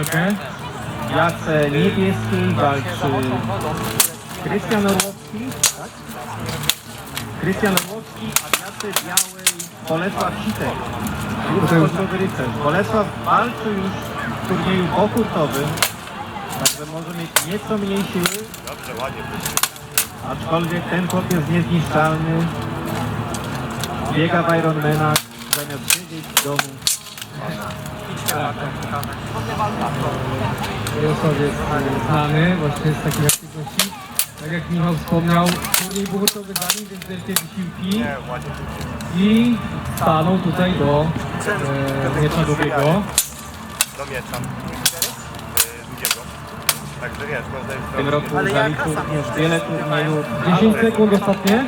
walkę. W jasce niebieskiej walczy Krystian Orłowski. Tak? Krystian Orłowski, a w jasce białej Bolesław Sitek. Rycerz. Bolesław walczy już w turnieju pokurtowym, także może mieć nieco mniej siły, Dobrze, ładnie. aczkolwiek ten chłop jest niezniszczalny. Biega w Ironmanach, zamiast siedzieć w domu. Jarosławiec e, znany właśnie z takich aktywności. Tak jak Michał wspomniał, turniej buchotowy za nim, więc wielkie wysiłki i stanął tutaj do e, miecza długiego. Do miecza. Yy, Długiego. Także wiesz, można już W tym roku zaliczył również wiele turniejów. 10 sekund ostatnie.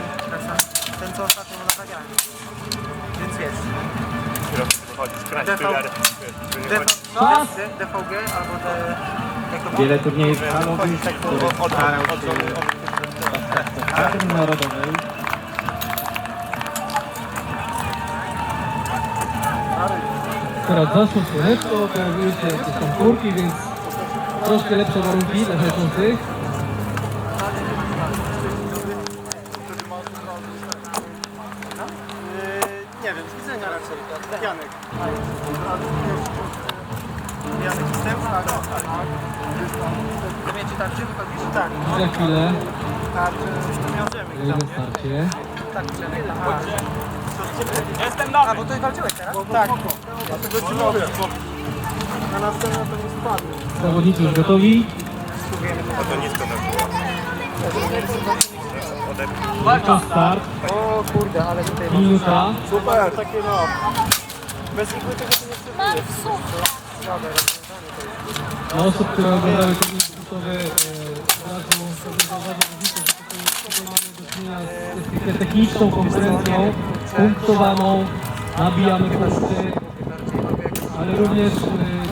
Ten co ostatnio nagrałem. Więc jest. Z kraść, DV. D- DVG albo D... Wiele turniejów halowych, tak od- starał się w armii narodowej. Teraz zaszło słoneczko, pojawiły się jakieś tam kurki, więc troszkę lepsze warunki dla śledzących. Nie wiem, z widzenia raczej. Janek. Janek jestem? Tak, tak. Zamiecie tarczy wychodzisz? Tak. Za chwilę Tarczy, coś tu wiążemy. kolejne starcie. Tak, Jestem nowy. A, bo ty walczyłeś teraz? Tak. Dlatego ci mówię. Na następne to nie spadnie. Zawodnicy już gotowi. A to nisko na było. Czas start. O kurde, ale tutaj Minuta. Super, takie no. Bez igły tego się nie wstyduje. super. Dla osób, które oglądały turniej buchotowy, e, od razu sobie różnicę, że tutaj, mamy do czynienia z techniczną konkurencją, punktowaną, nabijamy punkty, ale również, e,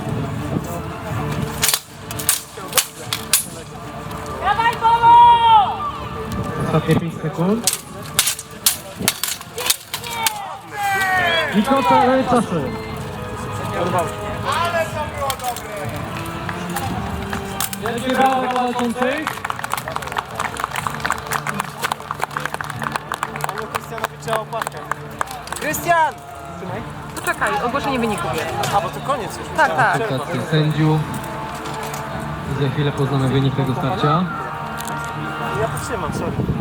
Ostatnie 5 sekund. I kota czasu. Wielkie brawa dla walczących. Panu Krystianowi opłatkę. Krystian! Trzymaj. Poczekaj, ogłoszenie wyników jest. A, bo to koniec już. Tak, tak. Stacja sędziów. Za chwilę poznamy wynik tego starcia. Ja potrzymam, sorry.